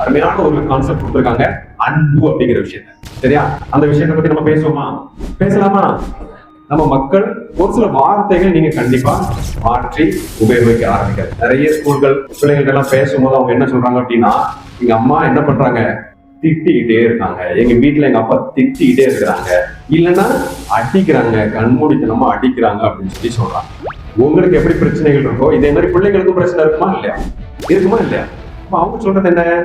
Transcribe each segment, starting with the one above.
அருமையான ஒரு கான்செப்ட் கொடுத்துருக்காங்க. அன்பு அப்படிங்கிற விஷயத்த. சரியா? அந்த விஷயத்தை பத்தி நம்ம பேசுவோமா? பேசலாமா? நம்ம மக்கள் ஒரு சில வார்த்தைகள் நீங்க கண்டிப்பா மாற்றி உபயோகிக்க ஆரம்பிக்கிறது நிறைய ஸ்கூல்கள் பிள்ளைங்கள்ட்ட எல்லாம் பேசும்போது அவங்க என்ன சொல்றாங்க அப்படின்னா எங்க அம்மா என்ன பண்றாங்க? திட்டிக்கிட்டே இருக்காங்க. எங்க வீட்டுல எங்க அப்பா திட்டிக்கிட்டே இருக்கிறாங்க. இல்லைன்னா அடிக்கிறாங்க கண்மூடித்தனமா அடிக்கிறாங்க அப்படின்னு சொல்லி சொல்றாங்க. உங்களுக்கு எப்படி பிரச்சனைகள் இருக்கோ இதே மாதிரி பிள்ளைங்களுக்கும் பிரச்சனை இருக்குமா? இல்லையா? இருக்குமா? இல்லையா? அவங்க சொல்றது என்ன?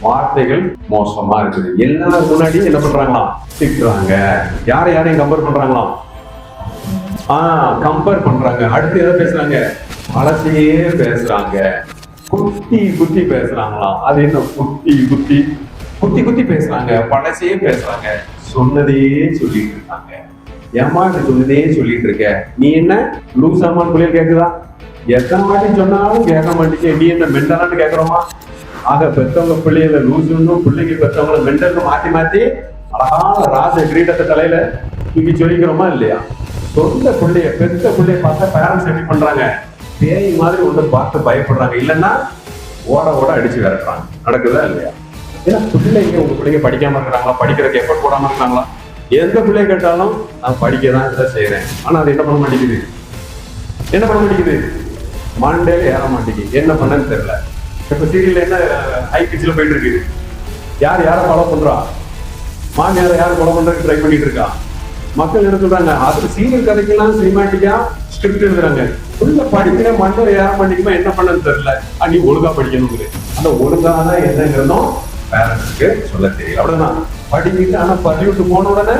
வார்த்தைகள் மோசமா இருக்குது. எல்லாரும் முன்னாடி என்ன பண்றாங்களாம்? திட்டுறாங்க. யாரை யாரையும் கம்பேர் பண்றாங்களாம்? ஆஹ் கம்பேர் பண்றாங்க. அடுத்து எதை பேசுறாங்க? பழசையே பேசுறாங்க. குத்தி குத்தி பேசுறாங்களாம். அது என்ன குத்தி குத்தி குத்தி குத்தி பேசுறாங்க. பழசையே பேசுறாங்க. சொன்னதே சொல்லிட்டு இருக்காங்க. ஏமா சொன்னதே சொல்லிட்டு இருக்க? நீ என்ன? லூசாமான் பிள்ளைகள் கேக்குதா? எத்தனை வாட்டி சொன்னாலும் கேட்க மாட்டேங்க நீ என்ன மெண்டலான்னு கேட்குறோமா? ஆக பெத்தவங்க பிள்ளைகளை லூசுன்னு பிள்ளைங்க பெத்தவங்களை மெண்டல்னு மாத்தி மாத்தி அழகான ராஜ கிரீடத்தை தலையில தூக்கி சொல்லிக்கிறோமா இல்லையா? சொந்த பிள்ளைய பெத்த பிள்ளைய பார்த்தா பேரண்ட்ஸ் எப்படி பண்றாங்க? பேய் மாதிரி ஒன்று பார்த்து பயப்படுறாங்க. இல்லைன்னா ஓட ஓட அடிச்சு விரட்டுறாங்க. நடக்குதா இல்லையா? ஏன்னா பிள்ளைங்க உங்க பிள்ளைங்க படிக்காம இருக்கிறாங்களா? படிக்கிறதுக்கு எஃபர்ட் போடாம இருக்காங்களா எந்த பிள்ளைய கேட்டாலும் நான் படிக்க தான் இதை செய்யறேன் ஆனா அது என்ன பண்ண மாட்டேங்குது? என்ன பண்ண மாட்டேங்குது? மண்டேல ஏற மாட்டேங்குது. என்ன பண்ணன்னு தெரியல. இப்ப சீரியல்ல என்ன ஹை பிச்சில் போயிட்டு இருக்குது. யார் யாரை ஃபாலோ பண்றா? மாமியாரை யார் ஃபாலோ பண்றதுக்கு ட்ரை பண்ணிட்டு இருக்கா? மக்கள் என்ன சொல்றாங்க? அது சீரியல் கதைக்கெல்லாம் சினிமாட்டிக்கா ஸ்கிரிப்ட் எழுதுறாங்க. உள்ள படிக்கிற மண்டல ஏற மாட்டேங்குமா? என்ன பண்ணன்னு தெரியல. நீ ஒழுங்கா படிக்கணுங்கிறது அந்த ஒழுங்கான என்னங்கிறதும் பேரண்ட்ஸ்க்கு சொல்ல தெரியல அவ்வளவுதான். படிக்கிட்டு ஆனா பதிவிட்டு போன உடனே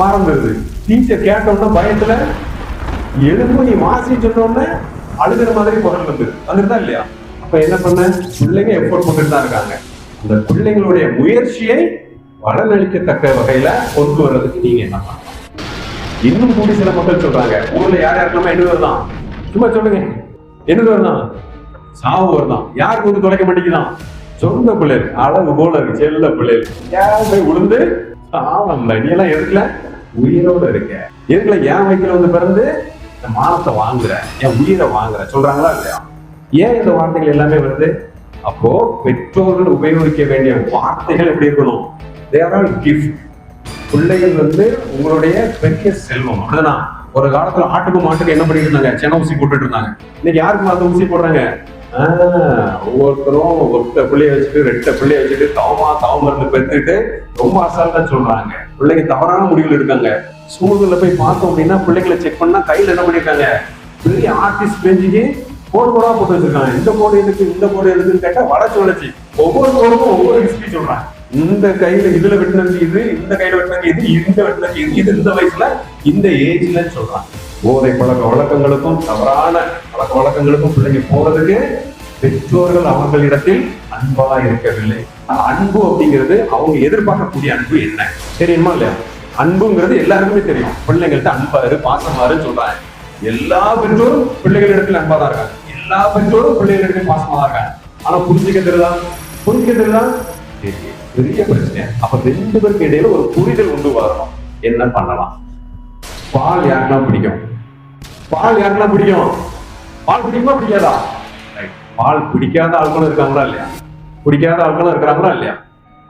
மறந்துடுது. டீச்சர் கேட்ட உடனே பயத்துல எலும்பு நீ வாசி சொன்ன உடனே அழுகிற மாதிரி குரல் வந்து வந்துருதா இல்லையா? அப்ப என்ன பண்ண? பிள்ளைங்க எஃபோர்ட் போட்டுட்டு தான் இருக்காங்க. அந்த பிள்ளைங்களுடைய முயற்சியை பலனளிக்கத்தக்க வகையில கொண்டு வர்றதுக்கு நீங்க என்ன பண்ணலாம்? இன்னும் கூடி சில மக்கள் சொல்றாங்க ஊர்ல யார் யாருக்கெல்லாம் என்ன தான் சும்மா சொல்லுங்க. என்ன தான் சாவு வருதான். யாருக்கு வந்து தொலைக்க மாட்டேங்குதான். சொந்த பிள்ளைகள் அழகு போல இருக்கு செல்ல பிள்ளைகள். யாருமே உளுந்து விழுந்து சாவம்ல நீ எல்லாம் எதுக்குல உயிரோட இருக்க. எதுக்கல ஏன் வைக்கல வந்து பிறந்து? என் மானத்தை வாங்குற என் உயிரை வாங்குற சொல்றாங்களா இல்லையா? ஏன் இந்த வார்த்தைகள் எல்லாமே வருது? அப்போ பெற்றோர்கள் உபயோகிக்க வேண்டிய வார்த்தைகள் எப்படி இருக்கணும்? தேர் ஆல் கிஃப்ட் பிள்ளைகள் வந்து உங்களுடைய பெரிய செல்வம். அப்படிதானா? ஒரு காலத்துல ஆட்டுக்கு மாட்டுக்கு என்ன பண்ணிட்டு இருந்தாங்க? சென ஊசி போட்டுட்டு இருந்தாங்க. இன்னைக்கு யாருக்கு மாத்த ஊசி போடுறாங்க? ஒவ்வொருத்தரும் ஒத்த பிள்ளைய வச்சுட்டு ரெட்ட பிள்ளைய வச்சுட்டு தவமா தவமருந்து பெற்றுட்டு ரொம்ப அசால்ட்டா சொல்றாங்க. பிள்ளைங்க தவறான முடிவுகள் எடுக்காங்க. ஸ்கூல்ல போய் பார்த்தோம் அப்படின்னா பிள்ளைங்களை செக் பண்ணா கையில என்ன பண்ணிருக்காங்க? பெரிய ஆர்டிஸ்ட் பெஞ்சுக்கு கோடு கோடா போட்டு வச்சிருக்காங்க. இந்த கோடு எதுக்கு இந்த கோடு எதுக்குன்னு கேட்டா வளர்ச்சி வளர்ச்சி ஒவ்வொரு கோடுக்கும் ஒவ்வொரு ஹிஸ்டரி சொல்றாங்க. இந்த கையில இதுல வெட்டினது இது இந்த கையில வெட்டினது இது இந்த வெட்டினது இது இது இந்த வயசுல இந்த ஏஜ்ல சொல்றாங்க. போதை பழக்க வழக்கங்களுக்கும் தவறான பழக்க வழக்கங்களுக்கும் பிள்ளைங்க போறதுக்கு பெற்றோர்கள் அவர்களிடத்தில் அன்பா இருக்கவில்லை. அன்பு அப்படிங்கிறது அவங்க எதிர்பார்க்கக்கூடிய அன்பு என்ன? தெரியுமா இல்லையா? அன்புங்கிறது எல்லாருக்குமே தெரியும். பிள்ளைங்கள்ட்ட அன்பாரு பாசமாருன்னு சொல்றாங்க. எல்லா பெற்றோரும் பிள்ளைகளிடத்தில் அன்பா தான் இருக்காங்க. எல்லா பெற்றோரும் பிள்ளைகளிடத்தில் பாசமா தான் இருக்காங்க. ஆனா புரிஞ்சுக்க தெரியுதா புரிஞ்சுக்க தெரியுதா பெரிய பிரச்சனை அப்ப ரெண்டு பேருக்கு இடையில ஒரு புரிதல் உண்டு வரணும் என்ன பண்ணலாம்? பால் யாருக்கெல்லாம் பிடிக்கும். பால் யாருக்கெல்லாம் பிடிக்கும்? பால் பிடிக்குமா பிடிக்காதா? பால் பிடிக்காத ஆட்களும் இருக்காங்களா இல்லையா? பிடிக்காத ஆட்களும் இருக்கிறாங்களா இல்லையா?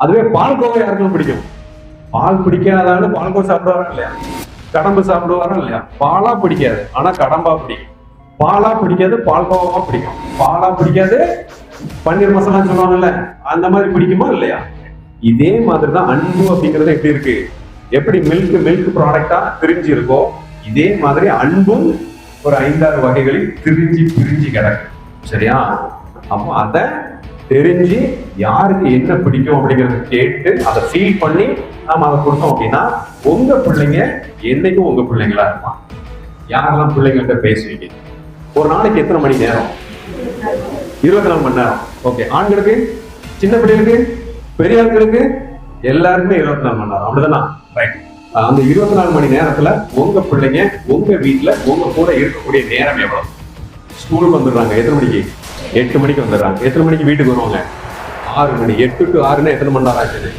அதுவே பால் கோவா யாருக்கெல்லாம் பிடிக்கும்? பால் பிடிக்காத ஆளு பால் கோவா சாப்பிடுவாரா இல்லையா? கடம்பு சாப்பிடுவாரா இல்லையா? பாலா பிடிக்காது. ஆனா கடம்பா பிடிக்கும். பாலா பிடிக்காது பால் கோவமா பிடிக்கும். பாலா பிடிக்காது பன்னீர் மசாலா சொல்லுவாங்கல்ல அந்த மாதிரி பிடிக்குமா இல்லையா? இதே மாதிரி தான் அன்பு அப்படிங்கிறது எப்படி இருக்கு? எப்படி மில்க் மில்க் ப்ராடக்டா பிரிஞ்சு இருக்கோ இதே மாதிரி அன்பும் ஒரு ஐந்தாறு வகைகளில் பிரிஞ்சு பிரிஞ்சு கிடக்கு சரியா? அப்போ அதை தெரிஞ்சு யாருக்கு என்ன பிடிக்கும் அப்படிங்கறத கேட்டு அதை ஃபீல் பண்ணி நாம அதை கொடுத்தோம் அப்படின்னா உங்க பிள்ளைங்க என்னைக்கும் உங்க பிள்ளைங்களா இருப்பான் யாரெல்லாம் பிள்ளைங்கள்ட்ட பேசுவீங்க? ஒரு நாளைக்கு எத்தனை மணி நேரம்? இருபத்தி நாலு மணி நேரம். ஓகே. ஆண்களுக்கு சின்ன பிள்ளைகளுக்கு பெரிய எல்லாருக்குமே இருபத்தி நாலு மணி நேரம். அப்படிதானா? அந்த இருபத்தி நாலு மணி நேரத்துல உங்க பிள்ளைங்க உங்க வீட்டுல உங்க கூட இருக்கக்கூடிய நேரம் எவ்வளவு? ஸ்கூலுக்கு வந்துடுறாங்க. எத்தனை மணிக்கு? எட்டு மணிக்கு வந்துடுறாங்க. எத்தனை மணிக்கு வீட்டுக்கு வருவாங்க? ஆறு மணி. எட்டு டு ஆறுனா எத்தனை மணி நேரம் ஆச்சு?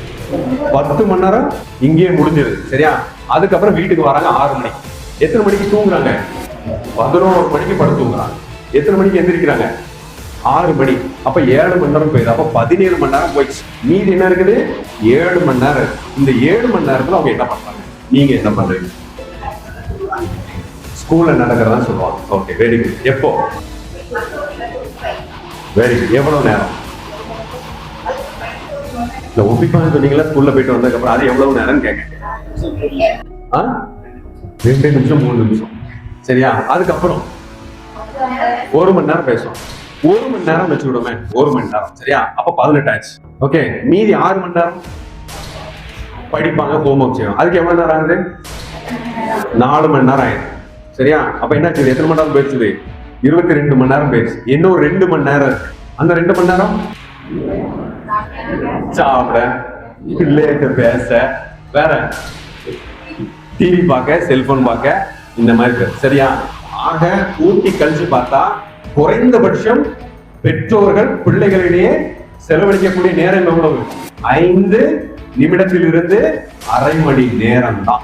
பத்து மணி நேரம் இங்கேயே முடிஞ்சிருது சரியா? அதுக்கப்புறம் வீட்டுக்கு வராங்க ஆறு மணிக்கு எத்தனை மணிக்கு தூங்குறாங்க? பதினோரு மணிக்கு படுத்து தூங்குறாங்க. எத்தனை மணிக்கு எந்திரிக்கிறாங்க? ஆறு மணி. அப்ப ஏழு மணி நேரம் போயிடுது அப்ப பதினேழு மணி நேரம் போயிடுச்சு மீதி என்ன இருக்குது? ஏழு மணி நேரம் இந்த ஏழு மணி நேரத்துல அவங்க என்ன பண்றாங்க? நீங்க என்ன பண்றீங்க? ஸ்கூல்ல நடக்கிறதா சொல்லுவாங்க. ஓகே வெரி குட் எப்போ? வெரி குட் எவ்வளவு நேரம்? இல்ல ஒப்பிப்பான்னு சொன்னீங்களா ஸ்கூல்ல போயிட்டு வந்ததுக்கு அப்புறம் அது எவ்வளவு நேரம் கேட்க ஆ? ரெண்டு நிமிஷம் மூணு நிமிஷம். சரியா? அதுக்கப்புறம் ஒரு மணி நேரம் பேசுவோம். ஒரு மணி நேரம் வச்சு விடுமே. ஒரு மணி நேரம் சரியா? அப்ப பதினெட்டு ஆச்சு ஓகே மீதி ஆறு மணி நேரம் படிப்பாங்க ஹோம் ஒர்க் செய்வாங்க. அதுக்கு எவ்வளவு நேரம் ஆகுது? நாலு மணி நேரம் ஆயிடுது. சரியா? அப்ப என்ன ஆச்சு எத்தனை மணி நேரம் போயிடுச்சு இருபத்தி ரெண்டு மணி நேரம் போயிடுச்சு. இன்னும் ரெண்டு மணி நேரம் இருக்கு. அந்த ரெண்டு மணி நேரம்? சாப்பிட பிள்ளைகிட்ட பேச வேற டிவி பார்க்க செல்போன் பார்க்க இந்த மாதிரி சரியா? ஆக ஊட்டி கழிச்சு பார்த்தா குறைந்தபட்சம் பெற்றோர்கள் பிள்ளைகளிடையே செலவழிக்கக்கூடிய நேரம் எவ்வளவு? ஐந்து நிமிடத்திலிருந்து அரை மணி நேரம் தான்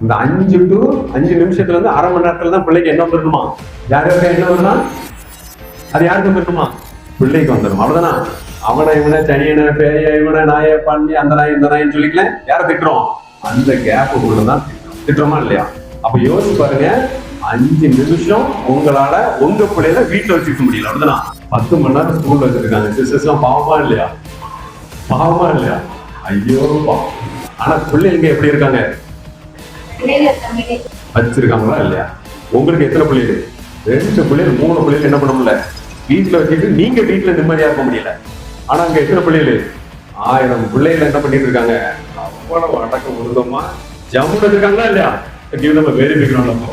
இந்த அஞ்சு டு அஞ்சு நிமிஷத்துல இருந்து அரை மணி நேரத்துல தான் பிள்ளைக்கு என்ன வந்துருமா யாருக்கு என்ன வருமா அது யாருக்கு வந்துருமா பிள்ளைக்கு வந்துடும் அவ்வளவுதானா? அவனை இவனை சனியனை பேய இவனை நாய பண்ணி அந்த நாய் இந்த நாயின்னு சொல்லிக்கல. யாரை திட்டுறோம்? அந்த கேப் உள்ளதான் திட்டுறோமா இல்லையா? அப்ப யோசிச்சு பாருங்க. அஞ்சு நிமிஷம் உங்களால உங்க பிள்ளையில வீட்டுல வச்சுக்க முடியல. அப்படிதான்? பத்து மணி நேரம் ஸ்கூல்ல வச்சிருக்காங்க. சிஸ்டர்ஸ் எல்லாம் பாவமா இல்லையா? பாவமா இல்லையா? ஐயோ பா. ஆனா பிள்ளைங்க எப்படி இருக்காங்க? வச்சிருக்காங்களா இல்லையா? உங்களுக்கு எத்தனை பிள்ளைகள்? ரெண்டு பிள்ளைகள் மூணு பிள்ளைகள் என்ன பண்ண முடியல? வீட்டுல வச்சுட்டு நீங்க வீட்டுல நிம்மதியா இருக்க முடியல. ஆனா அங்க எத்தனை பிள்ளைகள்? ஆயிரம் பிள்ளைகள் என்ன பண்ணிட்டு இருக்காங்க? அவ்வளவு அடக்க உருதமா ஜம்முன்னு இருக்காங்களா இல்லையா? நம்ம வெரிஃபிக்கிறோம் நம்ம